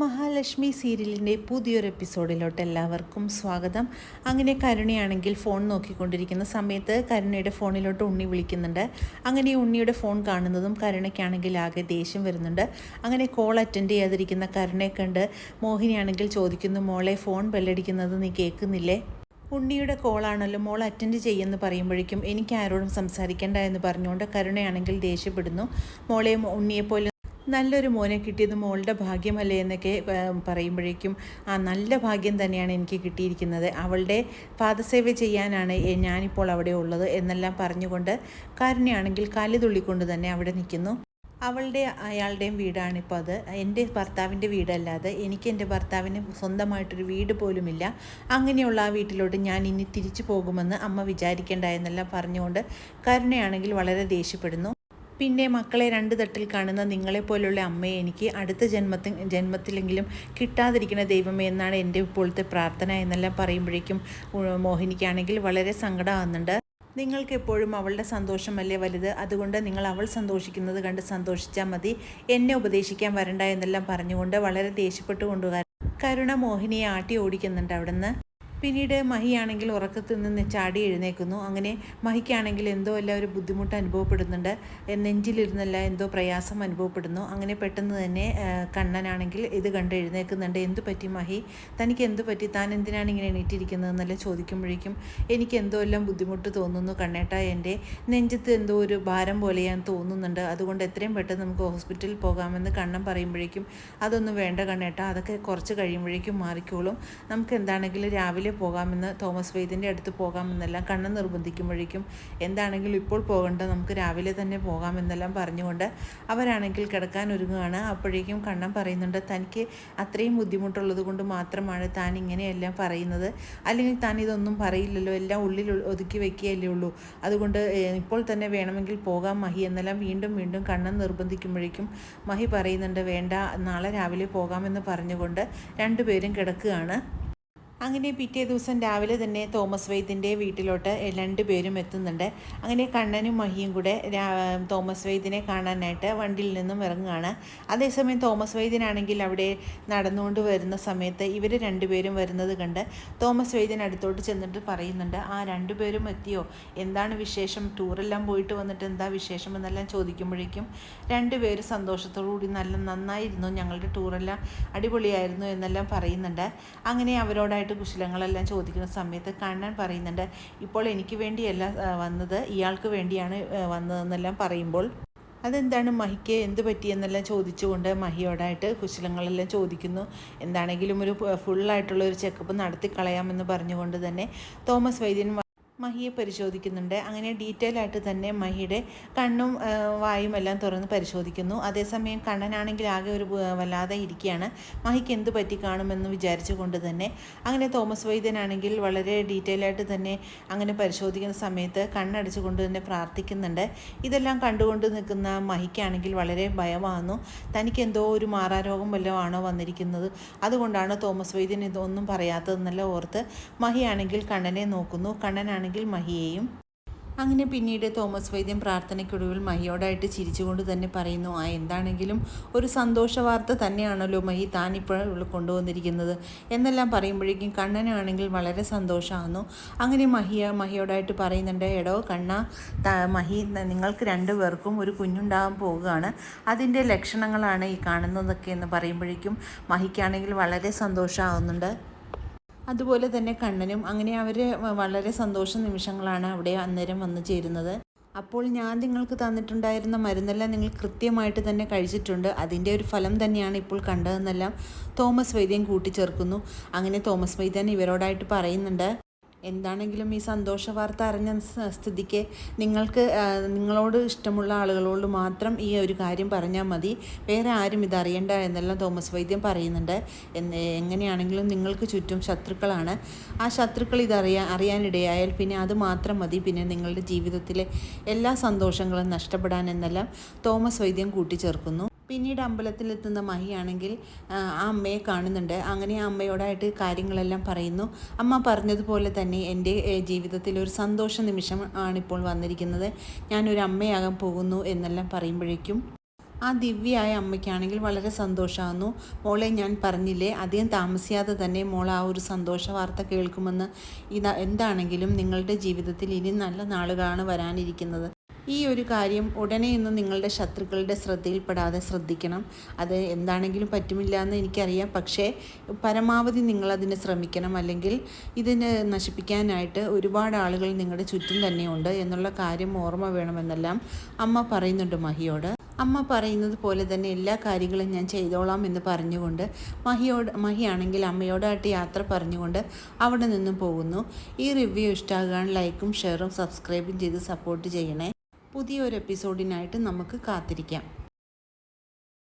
മഹാലക്ഷ്മി സീരിയലിന്റെ പുതിയൊരു എപ്പിസോഡിലോട്ട് എല്ലാവർക്കും സ്വാഗതം. അങ്ങനെ കരുണയാണെങ്കിൽ ഫോൺ നോക്കിക്കൊണ്ടിരിക്കുന്ന സമയത്ത് കരുണയുടെ ഫോണിലോട്ട് ഉണ്ണി വിളിക്കുന്നുണ്ട്. അങ്ങനെ ഉണ്ണിയുടെ ഫോൺ കാണുന്നതും കരുണയ്ക്കാണെങ്കിൽ ആകെ ദേഷ്യം വരുന്നുണ്ട്. അങ്ങനെ കോൾ അറ്റൻഡ് ചെയ്യാതിരിക്കുന്ന കരുണയെ കണ്ട് മോഹിനിയാണെങ്കിൽ ചോദിക്കുന്നു മോളെ ഫോൺ ബെല്ലടിക്കുന്നത് നീ കേൾക്കുന്നില്ലേ? ഉണ്ണിയുടെ കോളാണല്ലോ മോൾ അറ്റൻഡ് ചെയ്യുമെന്ന് പറയുമ്പോഴേക്കും എനിക്ക് ആരോടും സംസാരിക്കേണ്ട എന്ന് പറഞ്ഞുകൊണ്ട് കരുണയാണെങ്കിൽ ദേഷ്യപ്പെടുന്നു. മോളെ ഉണ്ണിയെപ്പോലെ നല്ലൊരു മോനെ കിട്ടിയത് മോളുടെ ഭാഗ്യമല്ലേ എന്നൊക്കെ പറയുമ്പോഴേക്കും ആ നല്ല ഭാഗ്യം തന്നെയാണ് എനിക്ക് കിട്ടിയിരിക്കുന്നത്. അവളുടെ പാദസേവ ചെയ്യാനാണ് ഞാനിപ്പോൾ അവിടെ ഉള്ളത് എന്നെല്ലാം പറഞ്ഞുകൊണ്ട് കാരുണ്യാണെങ്കിൽ കാലി തുള്ളിക്കൊണ്ട് തന്നെ അവിടെ നിൽക്കുന്നു. അവളുടെ അയാളുടെയും വീടാണിപ്പോൾ അത്. എന്റെ ഭർത്താവിന്റെ വീടല്ലാതെ എനിക്ക് എന്റെ ഭർത്താവിന് സ്വന്തമായിട്ടൊരു വീട് പോലുമില്ല. അങ്ങനെയുള്ള ആ വീട്ടിലോട്ട് ഞാൻ ഇനി തിരിച്ചു പോകുമെന്ന് അമ്മ വിചാരിക്കേണ്ട എന്നെല്ലാം പറഞ്ഞുകൊണ്ട് കരുണയാണെങ്കിൽ വളരെ ദേഷ്യപ്പെടുന്നു. പിന്നെ മക്കളെ രണ്ട് തട്ടിൽ കാണുന്ന നിങ്ങളെപ്പോലുള്ള അമ്മയെ എനിക്ക് അടുത്ത ജന്മത്തിൽ ജന്മത്തിലെങ്കിലും കിട്ടാതിരിക്കുന്ന ദൈവമേ എന്നാണ് എന്റെ ഇപ്പോഴത്തെ പ്രാർത്ഥന എന്നെല്ലാം പറയുമ്പോഴേക്കും മോഹിനിക്കാണെങ്കിൽ വളരെ സങ്കടമാകുന്നുണ്ട്. നിങ്ങൾക്ക് എപ്പോഴും അവളുടെ സന്തോഷമല്ലേ വലുത്? അതുകൊണ്ട് നിങ്ങൾ അവൾ സന്തോഷിക്കുന്നത് കണ്ട് സന്തോഷിച്ചാൽ മതി. എന്നെ ഉപദേശിക്കാൻ വരണ്ട എന്നെല്ലാം പറഞ്ഞുകൊണ്ട് വളരെ ദേഷ്യപ്പെട്ടുകൊണ്ട് കരുണ മോഹിനിയെ ആട്ടി ഓടിക്കുന്നുണ്ട് അവിടുന്ന്. പിന്നീട് മഹിയാണെങ്കിൽ ഉറക്കത്തിൽ നിന്ന് ചാടി എഴുന്നേക്കുന്നു അങ്ങനെ മഹിക്കാണെങ്കിൽ എന്തോ എല്ലാം ഒരു ബുദ്ധിമുട്ട് അനുഭവപ്പെടുന്നുണ്ട്. നെഞ്ചിലിരുന്നല്ല എന്തോ പ്രയാസം അനുഭവപ്പെടുന്നു. അങ്ങനെ പെട്ടെന്ന് തന്നെ കണ്ണനാണെങ്കിൽ ഇത് കണ്ട് എഴുന്നേൽക്കുന്നുണ്ട്. എന്തു പറ്റി മഹി? തനിക്ക് എന്തു പറ്റി താൻ എന്തിനാണ് ഇങ്ങനെ എണീറ്റിരിക്കുന്നതെന്നെല്ലാം ചോദിക്കുമ്പോഴേക്കും എനിക്ക് എന്തോ എല്ലാം ബുദ്ധിമുട്ട് തോന്നുന്നു കണ്ണേട്ട. എന്റെ നെഞ്ചത്ത് എന്തോ ഒരു ഭാരം പോലെ ഞാൻ തോന്നുന്നുണ്ട്. അതുകൊണ്ട് എത്രയും പെട്ടെന്ന് നമുക്ക് ഹോസ്പിറ്റലിൽ പോകാമെന്ന് കണ്ണൻ പറയുമ്പോഴേക്കും അതൊന്നും വേണ്ട കണ്ണേട്ട. അതൊക്കെ കുറച്ച് കഴിയുമ്പോഴേക്കും മാറിക്കോളും. നമുക്ക് എന്താണെങ്കിലും രാവിലെ പോകാമെന്ന് തോമസ് വൈദ്യന്റെ അടുത്ത് പോകാമെന്നെല്ലാം കണ്ണൻ നിർബന്ധിക്കുമ്പോഴേക്കും എന്താണെങ്കിലും ഇപ്പോൾ പോകണ്ട നമുക്ക് രാവിലെ തന്നെ പോകാമെന്നെല്ലാം പറഞ്ഞുകൊണ്ട് അവരാണെങ്കിൽ കിടക്കാൻ ഒരുങ്ങുകയാണ്. അപ്പോഴേക്കും കണ്ണൻ പറയുന്നുണ്ട് തനിക്ക് അത്രയും ബുദ്ധിമുട്ടുള്ളത് കൊണ്ട് മാത്രമാണ് താൻ ഇങ്ങനെയെല്ലാം പറയുന്നത്. അല്ലെങ്കിൽ താൻ ഇതൊന്നും പറയില്ലല്ലോ എല്ലാം ഉള്ളിൽ ഒതുക്കി വെക്കുകയല്ലേ ഉള്ളൂ. അതുകൊണ്ട് ഇപ്പോൾ തന്നെ വേണമെങ്കിൽ പോകാം മഹി എന്നെല്ലാം വീണ്ടും വീണ്ടും കണ്ണൻ നിർബന്ധിക്കുമ്പോഴേക്കും മഹി പറയുന്നുണ്ട് വേണ്ട നാളെ രാവിലെ പോകാമെന്ന് പറഞ്ഞുകൊണ്ട് രണ്ടുപേരും കിടക്കുകയാണ്. അങ്ങനെ പിറ്റേ ദിവസം രാവിലെ തന്നെ തോമസ് വൈദ്യന്റെ വീട്ടിലോട്ട് രണ്ടുപേരും എത്തുന്നുണ്ട്. അങ്ങനെ കണ്ണനും മഹിയും കൂടെ തോമസ് വൈദ്യനെ കാണാനായിട്ട് വണ്ടിയിൽ നിന്നും ഇറങ്ങുകയാണ്. അതേസമയം തോമസ് വൈദ്യനാണെങ്കിൽ അവിടെ നടന്നുകൊണ്ട് വരുന്ന സമയത്ത് ഇവർ രണ്ടുപേരും വരുന്നത് കണ്ട് തോമസ് വൈദ്യൻ അടുത്തോട്ട് ചെന്നിട്ട് പറയുന്നുണ്ട് ആ രണ്ടുപേരും എത്തിയോ? എന്താണ് വിശേഷം? ടൂറെല്ലാം പോയിട്ട് വന്നിട്ട് എന്താ വിശേഷം? എന്നെല്ലാം ചോദിക്കുമ്പോഴേക്കും രണ്ടുപേരും സന്തോഷത്തോടു കൂടി നല്ല നന്നായിരുന്നു ഞങ്ങളുടെ ടൂറെല്ലാം അടിപൊളിയായിരുന്നു എന്നെല്ലാം പറയുന്നുണ്ട്. അങ്ങനെ അവരോടായിട്ട് കുശലങ്ങളെല്ലാം ചോദിക്കുന്ന സമയത്ത് കണ്ണൻ പറയുന്നുണ്ട് ഇപ്പോൾ എനിക്ക് വേണ്ടിയല്ല വന്നത്. ഇയാൾക്ക് വേണ്ടിയാണ് വന്നതെന്നെല്ലാം പറയുമ്പോൾ അതെന്താണ് മഹിക്ക്? എന്ത് പറ്റിയെന്നെല്ലാം ചോദിച്ചുകൊണ്ട് മഹിയോടായിട്ട് കുശലങ്ങളെല്ലാം ചോദിക്കുന്നു. എന്താണെങ്കിലും ഒരു ഫുള്ളായിട്ടുള്ള ഒരു ചെക്കപ്പ് നടത്തി കളയാമെന്ന് പറഞ്ഞുകൊണ്ട് തന്നെ തോമസ് വൈദ്യൻ മഹിയെ പരിശോധിക്കുന്നുണ്ട്. അങ്ങനെ ഡീറ്റെയിൽ ആയിട്ട് തന്നെ മഹിയുടെ കണ്ണും വായും എല്ലാം തുറന്ന് പരിശോധിക്കുന്നു. അതേസമയം കണ്ണനാണെങ്കിൽ ആകെ ഒരു വല്ലാതെ ഇരിക്കുകയാണ്. മഹിക്ക് എന്ത് പറ്റി കാണുമെന്ന് വിചാരിച്ചുകൊണ്ട് തന്നെ അങ്ങനെ തോമസ് വൈദ്യനാണെങ്കിൽ വളരെ ഡീറ്റെയിൽ ആയിട്ട് തന്നെ അങ്ങനെ പരിശോധിക്കുന്ന സമയത്ത് കണ്ണടച്ചുകൊണ്ട് തന്നെ പ്രാർത്ഥിക്കുന്നുണ്ട്. ഇതെല്ലാം കണ്ടുകൊണ്ട് നിൽക്കുന്ന മഹിക്കാണെങ്കിൽ വളരെ ഭയമാകുന്നു. തനിക്ക് എന്തോ ഒരു മാറാരോഗം വല്ലതും ആണോ വന്നിരിക്കുന്നത്? അതുകൊണ്ടാണ് തോമസ് വൈദ്യൻ ഇതൊന്നും പറയാത്തതെന്നല്ല ഓർത്ത് മഹിയാണെങ്കിൽ കണ്ണനെ നോക്കുന്നു. കണ്ണനാണെങ്കിൽ മഹിയെയും. അങ്ങനെ പിന്നീട് തോമസ് വൈദ്യം പ്രാർത്ഥനയ്ക്കൊടുവിൽ മഹിയോടായിട്ട് ചിരിച്ചുകൊണ്ട് തന്നെ പറയുന്നു ആ എന്താണെങ്കിലും ഒരു സന്തോഷ വാർത്ത തന്നെയാണല്ലോ മഹി താനിപ്പോൾ കൊണ്ടുവന്നിരിക്കുന്നത്. എന്നെല്ലാം പറയുമ്പോഴേക്കും കണ്ണനാണെങ്കിൽ വളരെ സന്തോഷമാകുന്നു. അങ്ങനെ മഹിയ മഹിയോടായിട്ട് പറയുന്നുണ്ട് എടോ കണ്ണ മഹി നിങ്ങൾക്ക് രണ്ടുപേർക്കും ഒരു കുഞ്ഞുണ്ടാകാൻ പോവുകയാണ്. അതിന്റെ ലക്ഷണങ്ങളാണ് ഈ കാണുന്നതൊക്കെ. എന്ന് പറയുമ്പോഴേക്കും മഹിക്കാണെങ്കിൽ വളരെ സന്തോഷമാകുന്നുണ്ട്. അതുപോലെ തന്നെ കണ്ണനും. അങ്ങനെ അവർ വളരെ സന്തോഷ നിമിഷങ്ങളാണ് അവിടെ അന്നേരം വന്നു ചേരുന്നത്. അപ്പോൾ ഞാൻ നിങ്ങൾക്ക് തന്നിട്ടുണ്ടായിരുന്ന മരുന്നെല്ലാം നിങ്ങൾ കൃത്യമായിട്ട് തന്നെ കഴിച്ചിട്ടുണ്ട്. അതിന്റെ ഒരു ഫലം തന്നെയാണ് ഇപ്പോൾ കണ്ടതെന്നെല്ലാം തോമസ് വൈദ്യൻ കൂട്ടിച്ചേർക്കുന്നു. അങ്ങനെ തോമസ് വൈദ്യൻ ഇവരോടായിട്ട് പറയുന്നുണ്ട്. എന്താണെങ്കിലും ഈ സന്തോഷ വാർത്ത അറിഞ്ഞ സ്ഥിതിക്ക് നിങ്ങൾക്ക് നിങ്ങളോട് ഇഷ്ടമുള്ള ആളുകളോട് മാത്രം ഈ ഒരു കാര്യം പറഞ്ഞാൽ മതി. വേറെ ആരും ഇതറിയണ്ട എന്നെല്ലാം തോമസ് വൈദ്യം പറയുന്നുണ്ട്. എങ്ങനെയാണെങ്കിലും നിങ്ങൾക്ക് ചുറ്റും ശത്രുക്കളാണ്. ആ ശത്രുക്കൾ ഇതറിയാൻ അറിയാനിടയായാൽ പിന്നെ അത് മാത്രം മതി. പിന്നെ നിങ്ങളുടെ ജീവിതത്തിലെ എല്ലാ സന്തോഷങ്ങളും നഷ്ടപ്പെടാൻ എന്നെല്ലാം തോമസ് വൈദ്യം കൂട്ടിച്ചേർക്കുന്നു. പിന്നീട് അമ്പലത്തിലെത്തുന്ന മഹിയാണെങ്കിൽ ആ അമ്മയെ കാണുന്നുണ്ട്. അങ്ങനെ ആ അമ്മയോടായിട്ട് കാര്യങ്ങളെല്ലാം പറയുന്നു. അമ്മ പറഞ്ഞതുപോലെ തന്നെ എന്റെ ജീവിതത്തിൽ ഒരു സന്തോഷ നിമിഷം ആണിപ്പോൾ വന്നിരിക്കുന്നത്. ഞാനൊരു അമ്മയാകാൻ പോകുന്നു എന്നെല്ലാം പറയുമ്പോഴേക്കും ആ ദിവ്യയായ അമ്മയ്ക്കാണെങ്കിൽ വളരെ സന്തോഷമാകുന്നു. മോളെ ഞാൻ പറഞ്ഞില്ലേ അധികം താമസിയാതെ തന്നെ മോൾ ആ ഒരു സന്തോഷ വാർത്ത കേൾക്കുമെന്ന്. ഇത് എന്താണെങ്കിലും നിങ്ങളുടെ ജീവിതത്തിൽ ഇനി നല്ല നാളുകളാണ് വരാനിരിക്കുന്നത്. ഈ ഒരു കാര്യം ഉടനെയൊന്നും നിങ്ങളുടെ ശത്രുക്കളുടെ ശ്രദ്ധയിൽപ്പെടാതെ ശ്രദ്ധിക്കണം. അത് എന്താണെങ്കിലും പറ്റുമില്ല എന്ന് എനിക്കറിയാം. പക്ഷേ പരമാവധി നിങ്ങളതിന് ശ്രമിക്കണം. അല്ലെങ്കിൽ ഇതിനെ നശിപ്പിക്കാനായിട്ട് ഒരുപാട് ആളുകൾ നിങ്ങളുടെ ചുറ്റും തന്നെയുണ്ട് എന്നുള്ള കാര്യം ഓർമ്മ വേണമെന്നെല്ലാം അമ്മ പറയുന്നുണ്ട് മഹിയോട്. അമ്മ പറയുന്നത് പോലെ തന്നെ എല്ലാ കാര്യങ്ങളും ഞാൻ ചെയ്തോളാം എന്ന് പറഞ്ഞുകൊണ്ട് മഹിയോട് മഹിയാണെങ്കിൽ അമ്മയോടായിട്ട് യാത്ര പറഞ്ഞുകൊണ്ട് അവിടെ നിന്നും പോകുന്നു. ഈ റിവ്യൂ ഇഷ്ടമാകാൻ ലൈക്കും ഷെയറും സബ്സ്ക്രൈബും ചെയ്ത് സപ്പോർട്ട് ചെയ്യണേ. പുതിയൊരു എപ്പിസോഡിനായിട്ട് നമുക്ക് കാത്തിരിക്കാം.